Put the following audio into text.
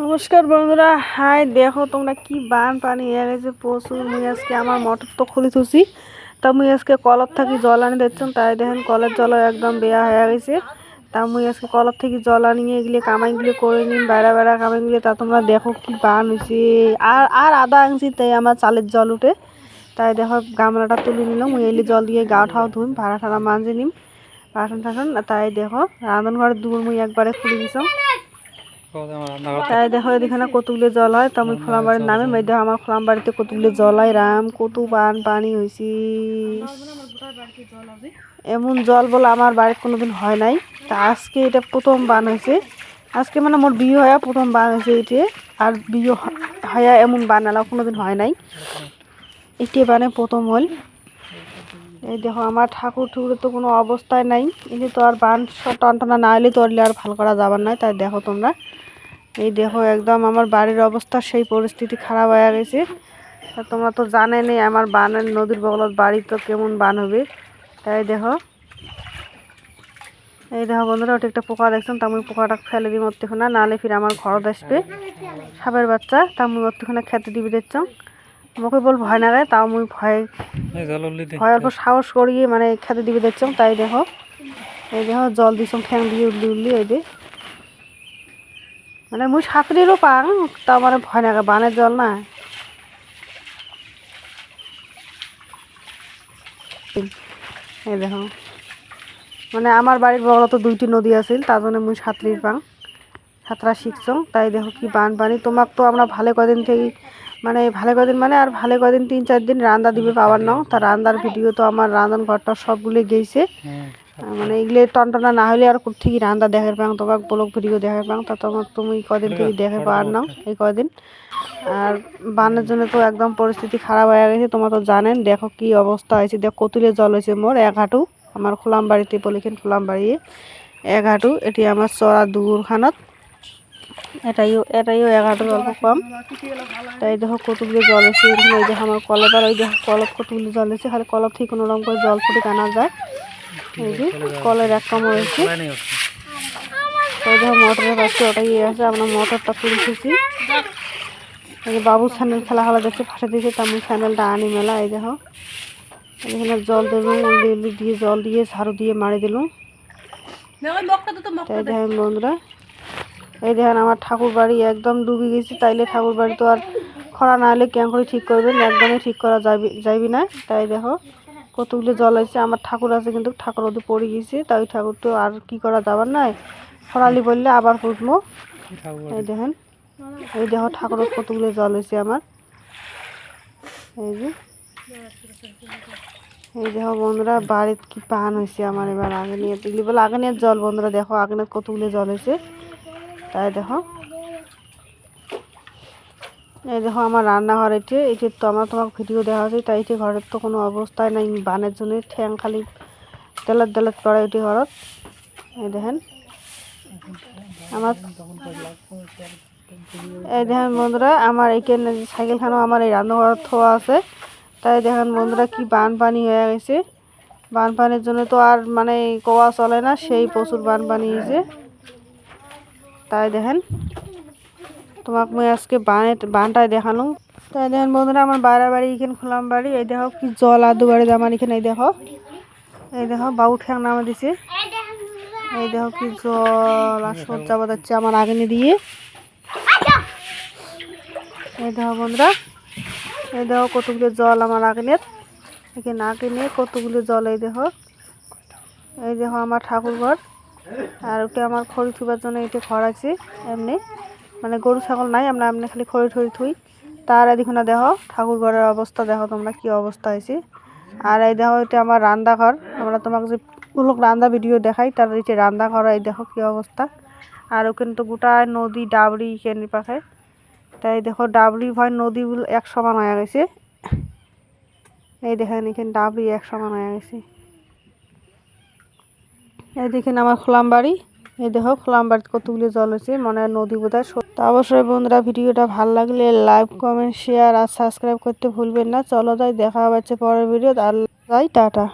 নমস্কার বন্ধুরা, হাই, দেখো তোমরা কি বান পানি গেছে প্রচুর মুই আজকে আমার মোটর তো খুলে থুছি তা মুই আজকে কলর থাকি জল আনি দিচ্ছেন, তাই দেখেন কলের জল একদম বেয়া হয়ে গেছে। তা মুই আজকে কলর থেকে জল আনিয়ে এগুলি কামাইগুলি করে নিন, বেড়া বেড়া কামাইগুলি, তা তোমরা দেখো কি বান হয়েছে আর আর আধা আনছি, তাই আমার চালের জল উঠে। তাই দেখো গামলাটা তুলে নিলাম, মুই এলি জল দিয়ে গা ঠাও ধুম ভাড়া ঠাড়া মাঞ্জে নিম, বাসন টাসন, তাই দেখো, রাঁধনঘরের দুপুর মুই একবারে খুলে দিছাম। তাই দেখো এখানে কতগুলো জল হয় তো আমি খোলাম বাড়ির নামে মেয়ে দেখো আমার খোলাম বাড়িতে কতগুলো জল হয় রাম কত বান পানি হয়েছি এমন জল বলে আমার বাড়ির কোনোদিন হয় নাই। তা আজকে এটা প্রথম বান হয়েছে। আজকে মানে মোর বিয়ে হয়ে প্রথম বান হয়েছে এটি আর বিয়ে হয়ে এমন বান আলা কোনোদিন হয় নাই। এটি বানে প্রথম হল। এই দেখো আমার ঠাকুর ঠুকুরের তো কোনো অবস্থায় নাই। এই তো আর বান টনটনা না হলে তো আর ভালো করা যাবার নাই। তাই দেখো তোমরা। এই দেখো একদম আমার বাড়ির অবস্থা সেই পরিস্থিতি খারাপ হয়ে গেছে। তোমরা তো জানে নেই আমার বানের নদীর বগলত বাড়ি তো কেমন বান হবে। তাই দেখো এই দেখো বন্ধুরা ওটা একটা পোকা দেখছেন তা আমি পোকাটা ফেলে দিই মধ্যেখানে নাহলে ফির আমার ঘরত আসবে সাপের বাচ্চা তা আমি মধ্যেখানে খেতে দিবি দেখছ। মুখে বল ভয় না গায় তাও মুই ভয় ভয় অল্প সাহস করিয়ে মানে খেতে দিবি দেখছ। তাই দেখো এই দেখো জল দিছম ঠ্যাং দিয়ে উল্লি উল্লি এই যে। মানে মুই সাঁতরিরও পাং, তা মানে ভয় না বানের জল না এই দেখো। মানে আমার বাড়ির বড় তো দুইটি নদী আছিল, তার জন্য মুই সাঁতরির পাং, সাঁতরা শিখছং। তাই দেখো কি বান পানি তোমাক তো আমরা ভালো কদিন থেকে মানে ভালো কদিন মানে আর ভালো কদিন তিন চার দিন রান্দা দিবে পাবার নাও তা রান্দার ভিডিও তো আমার রান্ধন ঘরটা সবগুলো গেছে মানে এগুলো টনটনা না হলে আর থেকে রান্দা দেখার পাং তোমাক ব্লগ ভিডিও দেখার পাং তা তোমার তুমি কদিন থেকে দেখে পাওয়ার নাও এই কদিন। আর বানের জন্য তো একদম পরিস্থিতি খারাপ হয়ে গেছে তোমার তো জানেন। দেখো কি অবস্থা হয়েছে। দেখো কতুলে জল হয়েছে মোর এক হাঁটু। আমার খোলাম বাড়িতে বলেছেন খোলাম বাড়ি এক হাঁটু এটি আমার চড়া দুগুরখানত। এটাইও এটাইও এক হাঁটুর অল্প কম। তাই দেখো কতগুলো জল এখানে এই দেখো আমার কলপার ওই দেখো কলত কতগুলো জল এসে খালি কলপ থেকে কোনো রকম করে জল ফুটে আনা যায়। কলের এক কম রয়েছে ওই পাশে ওটাই আছে আমরা মোটরটা খুলেছি এই বাবু স্যান্ডেল খেলা খেলা দেখছে ফাটে দিয়েছে তেমন স্যান্ডেলটা আনি মেলা, এই দেখো। এখানে জল দিলুম উল্লি দিয়ে জল দিয়ে ঝাড়ু দিয়ে মারি দিলুম তাই দেখেন বন্ধুরা, এই দেখেন আমার ঠাকুর বাড়ি একদম ডুবে গেছে, তাইলে ঠাকুর বাড়ি তো আর খরা না হলে কেমন করে ঠিক করবেন? একদমই ঠিক করা যাবি যাইবি না, তাই দেখো। কতগুলো জল আছে? আমার ঠাকুর আছে কিন্তু ঠাকুর ওদের পড়ে গেছে, তাই ঠাকুর তো আর কি করা যাবার নাই। খরালি বললে আবার পুষবো এই দেখেন, এই দেখো ঠাকুরের কতগুলো জল হয়েছে আমার। এই যে, এই দেখো বন্ধুরা বাড়ির কি পান হয়েছে আমার এবার আগে নিয়ে। এগুলি বলে আগে নিয়ে জল বন্ধুরা দেখো, আগে কতগুলো জল হয়েছে। তাই দেখো। এই দেখো আমার রান্নাঘর এটি এটি তো আমার তোমার ভিডিও দেখা হচ্ছে তাই এটি ঘরের তো কোনো অবস্থায় নাই, বানের জন্য ঠ্যাং খালি তেলাত তেলাত পড়ে এটি ঘরত। এই দেখেন। আমার এই দেখেন বন্ধুরা, আমার এইখানে সাইকেলখানেও আমার এই রান্নাঘর থোয়া আছে। তাই দেখেন বন্ধুরা কি বান পানি হয়ে গেছে। বান পানির জন্য তো আর মানে কোয়া চলে না, সেই প্রচুর বান পানি হয়েছে। তাই দেখেন। তোমাকে মুই আজকে বানে, বানটাই দেখানো তাই দেখেন বন্ধুরা, আমার বাইরে বাড়ি এখানে খোলাম বাড়ি। এই দেখো কি জল আদু বাড়ি আমার এখানে, এই দেখো। এই দেখো, বাবু ঠ্যাং নামে দিছে। এই দেখো কি জল আর সজ্জা বাজাচ্ছে আমার আগেনে দিয়ে। এই দেখো বন্ধুরা, এই দেখো কতগুলো জল আমার আগেনের। এখানে আগেনে কতগুলো জল, এই দেখো। এই দেখো আমার ঠাকুর ঘর আর ওটা আমার খড়ি থুবার জন্য এটা ঘর আছে, এমনি। মানে গরু, ছাগল নাই, আমরা এমনি খালি খড়ি ঠড়ি থুই। তার না দেখো, ঠাকুর ঘরের অবস্থা, দেখো তোমরা কি অবস্থা হয়েছে। আর এই দেখো, এটা আমার রান্নাঘর। আমরা তোমাকে যে লোক রান্না ভিডিও দেখাই, তার এই যে রান্নাঘর, এই দেখো কি অবস্থা। আর ওখানে তো গোটা নদী ডাবরি এখানে পাখে। তাই দেখো ডাবরি ভয় নদীগুলো এক সমান হয়ে গেছে। এই দেখেন, এখানে ডাবরি এক সমান হয়ে গেছে। এই দেখেন, আমার খোলাম বাড়ি। এই দেখো খোলাম বাড়িতে কতগুলো জল হয়েছে, মনে হয় নদী বোধ হয় অবশ্যই বন্ধুরা ভিডিওটা ভালো লাগলে লাইক, কমেন্ট শেয়ার আর সাবস্ক্রাইব করতে ভুলবেন না। চলো যাই দেখা হচ্ছে পরের ভিডিও আর টাটা।